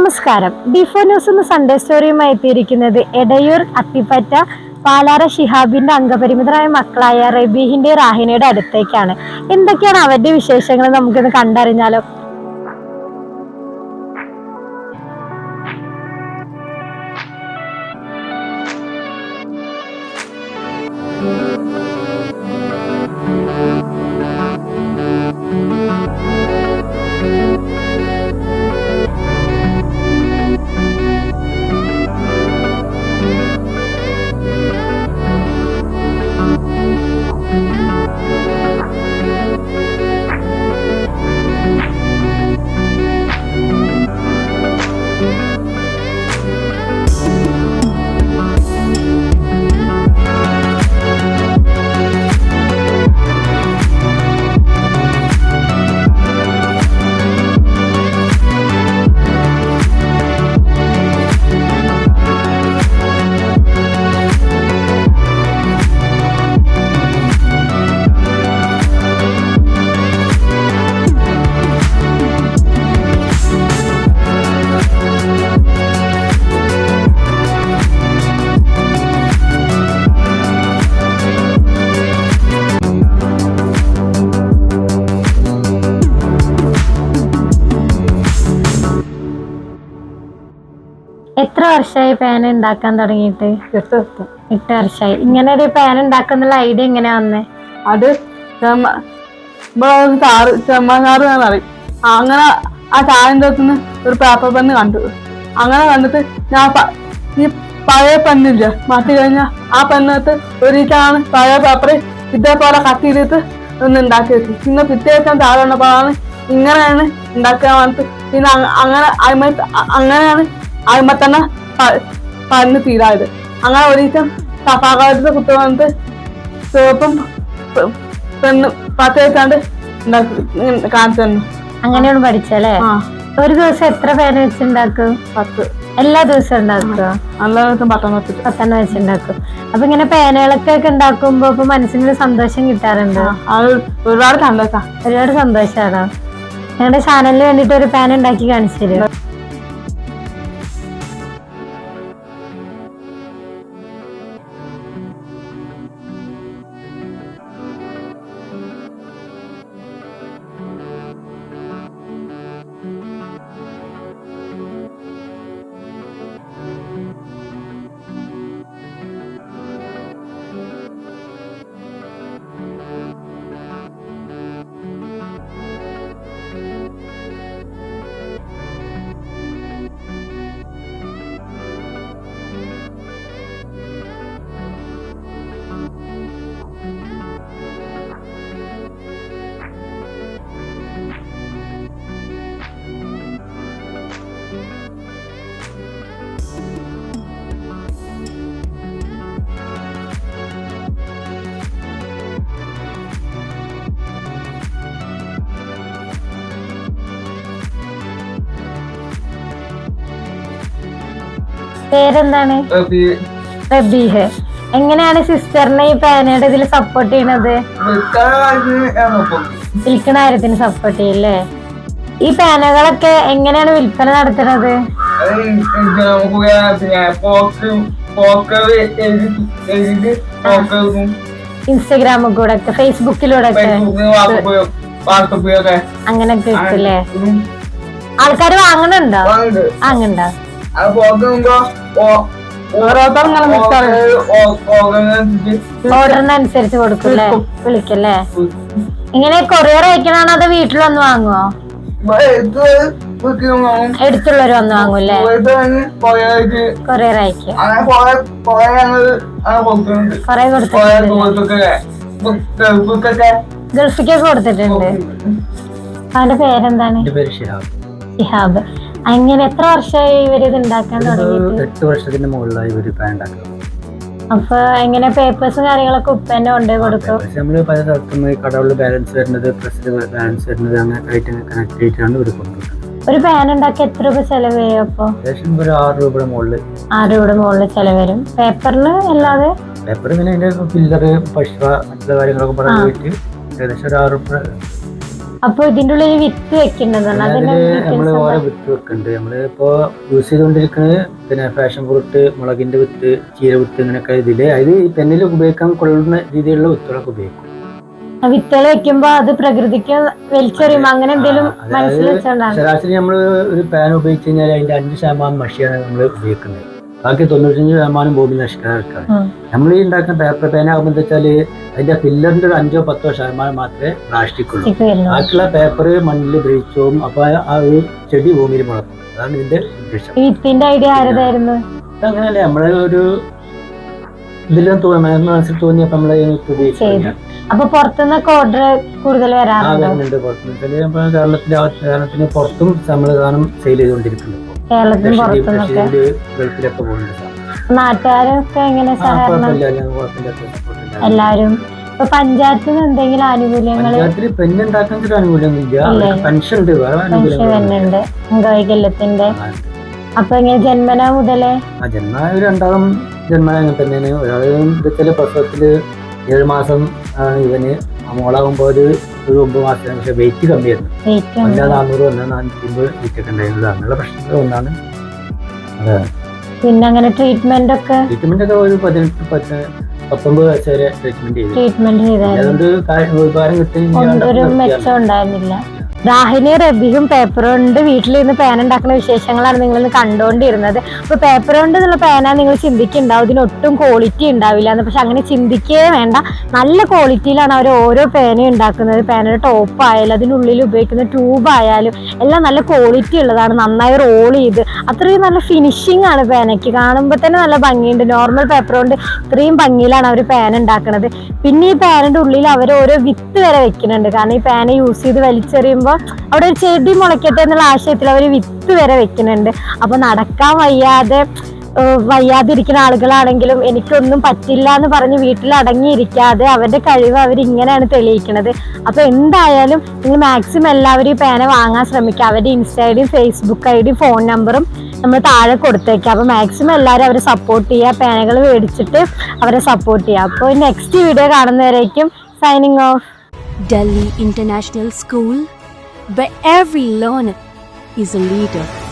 നമസ്കാരം. Before news എന്ന Sunday സ്റ്റോറിയുമായി എത്തിയിരിക്കുന്നത് എടയൂർ അത്തിപ്പറ്റ പാലാറ ഷിഹാബിന്റെ അംഗപരിമിതരായ മക്കളായ റബീഹിന്റെ റാഹിനയുടെ അടുത്തേക്കാണ്. എന്തൊക്കെയാണ് അവരുടെ വിശേഷങ്ങൾ നമുക്കിന്ന് കണ്ടറിഞ്ഞാലോ? എത്ര വർഷമായി പാൻ ഉണ്ടാക്കാൻ തുടങ്ങിയിട്ട്? എട്ട് വർഷം. എട്ട് വർഷമായി ഇങ്ങനെ ഒരു പാൻ ഉണ്ടാക്കുന്നുള്ള ഐഡിയ എങ്ങനെയാ വന്നേ? അത് ഇവിടെ സാറ് ചെമ്മനാറ് എന്ന് പറയും. അങ്ങനെ ആ ചായന്റെ അടുത്തുനിന്ന് ഒരു പേപ്പർ പെണ്ണ് കണ്ടു. അങ്ങനെ കണ്ടിട്ട് ഞാൻ ഈ പഴയ പെണ്ണില്ല മാറ്റി കഴിഞ്ഞാൽ ആ പെണ്ണത്ത് ഒരിക്കലാണ് പഴയ പേപ്പർ ഇതേപോലെ കട്ട് ചെയ്തിട്ട് ഒന്ന് ഉണ്ടാക്കി വെച്ചു പിന്നെ പിറ്റേ ദിവസം താഴെ വന്നപ്പോഴാണ് ഇങ്ങനെയാണ് ഉണ്ടാക്കാൻ വന്നിട്ട് പിന്നെ അങ്ങനെ അങ്ങനെയാണ് അയിമ തന്നെ പ- തീരാത് അങ്ങനെ ഒരു ദിവസം സഫാകാലത്തെ കുട്ടി വന്നിട്ട് ചുവപ്പും പെ- പെണ്ണ് പത്ത് വെച്ചാണ്ട് ഇങ്ങനെ കാണിച്ചു തന്നു. അങ്ങനെയാണ് പഠിച്ചല്ലേ ഒരു ദിവസം എത്ര പേര് വെച്ചുണ്ടാക്കും പത്ത്. എല്ലാ ദിവസവും ഉണ്ടാക്കുക? പത്തെണ്ണം വെച്ചുണ്ടാക്കും അപ്പൊ ഇങ്ങനെ പേനകളൊക്കെ ഉണ്ടാക്കുമ്പോ ഇപ്പൊ മനസ്സിനൊരു സന്തോഷം കിട്ടാറുണ്ട്? ഒരുപാട് സന്തോഷം. ഒരുപാട് സന്തോഷാണോ? ഞങ്ങളുടെ ചാനലിന് വേണ്ടിട്ട് ഒരു പേന ഉണ്ടാക്കി കാണിച്ചു തരും പേരെന്താണ്? റബീഹ് എങ്ങനെയാണ് സിസ്റ്ററിനെ ഈ പേനയുടെ ഇതിൽ സപ്പോർട്ട് ചെയ്യണത്? വിൽക്കണ കാര്യത്തിന് സപ്പോർട്ട് ചെയ്യല്ലേ? ഈ പേനകളൊക്കെ എങ്ങനെയാണ് വിൽപ്പന നടത്തുന്നത് ഇൻസ്റ്റഗ്രാമിൽ കൂടെ ഒക്കെ ഫേസ്ബുക്കിലൂടെ ഒക്കെ. അങ്ങനെയൊക്കെ ആൾക്കാർ വാങ്ങണുണ്ടോ? വാങ്ങണ്ടോ. അത് പോകുമ്പോ ഓരോരുത്തർ ഇങ്ങനെ മിക്സ് ഓർഡറിനനുസരിച്ച് കൊടുക്കല്ലേ വിളിക്കല്ലേ? ഇങ്ങനെ കൊറിയർ അയക്കണാണോ അതോ വീട്ടിൽ വന്ന് വാങ്ങുവോ എടുത്തുള്ളവർ വന്ന് വാങ്ങൂല്ലേ കൊറിയർ അയക്കും കൊറേ കൊടുത്തിട്ടുണ്ട്. ഗൾഫിക്കൊക്കെ കൊടുത്തിട്ടുണ്ട്. അവന്റെ പേരെന്താണ്? ഷിഹാബ്. അങ്ങനെ എത്ര വർഷമായി ഇവർ ഇത് ഉണ്ടാക്കാൻ തുടങ്ങി എട്ട് വർഷത്തിന് മുകളിലായി ഒരു പാൻ ഉണ്ടാക്കുന്നത് അപ്പൊ എങ്ങനെ പേപ്പേഴ്സും കാര്യങ്ങളൊക്കെ ഉപ്പന്നെ കൊണ്ടുപോയി കൊടുക്കും? പക്ഷെ നമ്മൾ പല സ്ഥലത്തും കടകളിൽ ബാലൻസ് വരുന്നത് പ്രസിൽ ബാലൻസ് വരുന്നത് അങ്ങനെ ആയിട്ട് കണക്ട് ചെയ്തിട്ടാണ് ഇവർ ഒരു പാൻ ഉണ്ടാക്കി എത്ര രൂപ ചെലവ് ചെയ്യും അപ്പൊ ഒരു ആറ് രൂപയുടെ മുകളിൽ ആറ് രൂപയുടെ മുകളിൽ ചെലവ് വരും പേപ്പറിന് അല്ലാതെ പേപ്പർ പിന്നെ അതിന്റെ ഫില്ലർ പശ മറ്റുള്ള കാര്യങ്ങളൊക്കെ പറഞ്ഞു പോയിട്ട് ഏകദേശം ഒരു ആറ് രൂപ അപ്പൊ ഇതിന്റെ ഉള്ളിൽ വിത്ത് വെക്കേണ്ടതാണ്. നമ്മൾ ഓരോ വിത്ത് വെക്കുന്നുണ്ട് നമ്മൾ ഇപ്പോ യൂസ് ചെയ്തുകൊണ്ടിരിക്കുന്നത് പിന്നെ ഫാഷൻ ഫ്രൂട്ട് മുളകിന്റെ വിത്ത് ചീര വിത്ത് ഇങ്ങനെയൊക്കെ ഇതിൽ. അതിൽ ഈ പെന്നിൽ ഉപയോഗിക്കാൻ കൊള്ളുന്ന രീതിയിലുള്ള വിത്തുകളൊക്കെ ഉപയോഗിക്കും. വിത്തുകൾ വെക്കുമ്പോ അത് പ്രകൃതിക്ക് വലിച്ചെറിയും അങ്ങനെ എന്തെങ്കിലും മനസ്സിൽ വെച്ചോണ്ടാണ്. ശരാശരി നമ്മൾ ഒരു പാൻ ഉപയോഗിച്ച് കഴിഞ്ഞാൽ അതിന്റെ അഞ്ച് ശതമാനം മഷിയാണ് നമ്മൾ ഉപയോഗിക്കുന്നത് ബാക്കി തൊണ്ണൂറ്റഞ്ച് ശതമാനം ഭൂമി എടുക്കാറ് നമ്മൾ ഈ ഉണ്ടാക്കുന്ന പേപ്പർ പേന ആകുമ്പോൾ വെച്ചാൽ അതിന്റെ ഫില്ലറിന്റെ ഒരു അഞ്ചോ പത്തോ ശതമാനം മാത്രമേ പ്ലാസ്റ്റിക് ഉള്ളൂ. ബാക്കിയുള്ള പേപ്പർ മണ്ണിൽ ബ്രീച്ചും അപ്പൊ ആ ഒരു ചെടി ഭൂമിയിൽ മുളക്കും. അതാണ് ഇതിന്റെ ഉദ്ദേശം. ഈ ഐഡിയ ആരതായിരുന്നു? അങ്ങനെയല്ലേ നമ്മളെ ഒരു ഇതിലും മനസ്സിൽ തോന്നിയപ്പോ നമ്മളെ അപ്പൊ പുറത്തുനിന്നൊക്കെ ഓർഡർ കൂടുതൽ വരാറുണ്ടോ? ഇപ്പൊ കേരളത്തിന് പുറത്തും നമ്മൾ സാധനം സെയിൽ ചെയ്തുകൊണ്ടിരിക്കുന്നുണ്ട്. ഇപ്പൊ. കേരളത്തിനും പുറത്തുനിന്നൊക്കെ നാട്ടുകാരൊക്കെ എങ്ങനെ സഹകരണം. എല്ലാരും. ഇപ്പൊ പഞ്ചായത്തിന് എന്തെങ്കിലും. പെൻഷൻ പെൻഷൻ ആനുകൂല്യങ്ങൾ വരുന്നുണ്ട് അംഗവൈകല്യത്തിന്റെ. അപ്പൊ ഇങ്ങനെ ജന്മന മുതലേ? ആ ജന്മ ഒരു രണ്ടാം ജന്മന അങ്ങനെ തന്നെയാണ്. ഒരാൾ പ്രസവത്തിൽ ഏഴ് മാസം ആണ് ഇവന്. മോളാകുമ്പോൾ ഒരു ഒരു ഒമ്പത് മാസത്തിന് പക്ഷെ വെയിറ്റ് കമ്മിയായിരുന്നു. ഒന്നാ നാനൂറ് ഒന്നാ നാനൂറ്റി അമ്പത് വെയിറ്റ് ഒക്കെ ഉണ്ടായിരുന്നത് അങ്ങനെയുള്ള പ്രശ്നങ്ങൾ ഒന്നാണ്. പിന്നെ അങ്ങനെ ട്രീറ്റ്മെന്റ് ഒക്കെ? ട്രീറ്റ്മെന്റ് ഒക്കെ ഒരു പതിനെട്ട് പത്ത് പത്തൊമ്പത് വയസ്സ് വരെ ട്രീറ്റ്മെന്റ് ചെയ്തു. ട്രീറ്റ്മെന്റ് ചെയ്തായിരുന്നു. അതുകൊണ്ട് ഉപകാരം കൊണ്ട് രാഹിനി റബിയും പേപ്പർ കൊണ്ട് വീട്ടിലിരുന്ന് പേന ഉണ്ടാക്കുന്ന വിശേഷങ്ങളാണ് നിങ്ങൾ ഇന്ന് കണ്ടുകൊണ്ടിരുന്നത്. അപ്പൊ പേപ്പർ കൊണ്ട് എന്നുള്ള പേന നിങ്ങൾ ചിന്തിക്കുന്നുണ്ടാവും. ഇതിനൊട്ടും ക്വാളിറ്റി ഉണ്ടാവില്ല എന്ന്. പക്ഷെ അങ്ങനെ ചിന്തിക്കേ വേണ്ട. നല്ല ക്വാളിറ്റിയിലാണ് അവർ ഓരോ പേന ഉണ്ടാക്കുന്നത്. പേനയുടെ ടോപ്പ് ആയാലും അതിനുള്ളിൽ ഉപയോഗിക്കുന്ന ട്യൂബ് ആയാലും എല്ലാം നല്ല ക്വാളിറ്റി ഉള്ളതാണ്. നന്നായി റോൾ ചെയ്ത് അത്രയും നല്ല ഫിനിഷിംഗ് ആണ് പേനയ്ക്ക് കാണുമ്പോൾ തന്നെ നല്ല ഭംഗിയുണ്ട്. നോർമൽ പേപ്പർ കൊണ്ട് ഇത്രയും ഭംഗിയിലാണ് അവർ പേന ഉണ്ടാക്കുന്നത്. പിന്നെ ഈ പേനയുടെ ഉള്ളിൽ അവർ ഓരോ വിത്ത് വരെ വെക്കുന്നുണ്ട്. കാരണം ഈ പേന യൂസ് ചെയ്ത് വലിച്ചെറിയുമ്പോൾ അവിടെ ഒരു ചെടി മുളയ്ക്കട്ടെ എന്നുള്ള ആശയത്തിൽ അവർ വിത്ത് വരെ വെക്കുന്നുണ്ട്. അപ്പോൾ നടക്കാൻ വയ്യാതെ വയ്യാതിരിക്കുന്ന ആളുകളാണെങ്കിലും എനിക്കൊന്നും പറ്റില്ല എന്ന് പറഞ്ഞ് വീട്ടിൽ അടങ്ങിയിരിക്കാതെ അവരുടെ കഴിവ് അവർ ഇങ്ങനെയാണ് തെളിയിക്കുന്നത്. അപ്പോൾ എന്തായാലും നിങ്ങൾ മാക്സിമം എല്ലാവരും ഈ പേന വാങ്ങാൻ ശ്രമിക്കുക. അവരുടെ ഇൻസ്റ്റ ഐ ഡിയും ഫേസ്ബുക്ക് ഐ ഡിയും ഫോൺ നമ്പറും നമ്മൾ താഴെ കൊടുത്തേക്കാം അപ്പോൾ മാക്സിമം എല്ലാവരും അവരെ സപ്പോർട്ട് ചെയ്യുക. പേനകൾ മേടിച്ചിട്ട് അവരെ സപ്പോർട്ട് ചെയ്യുക. അപ്പോൾ next video കാണുന്നവരേക്കും signing off Delhi international School, where every learner is a leader.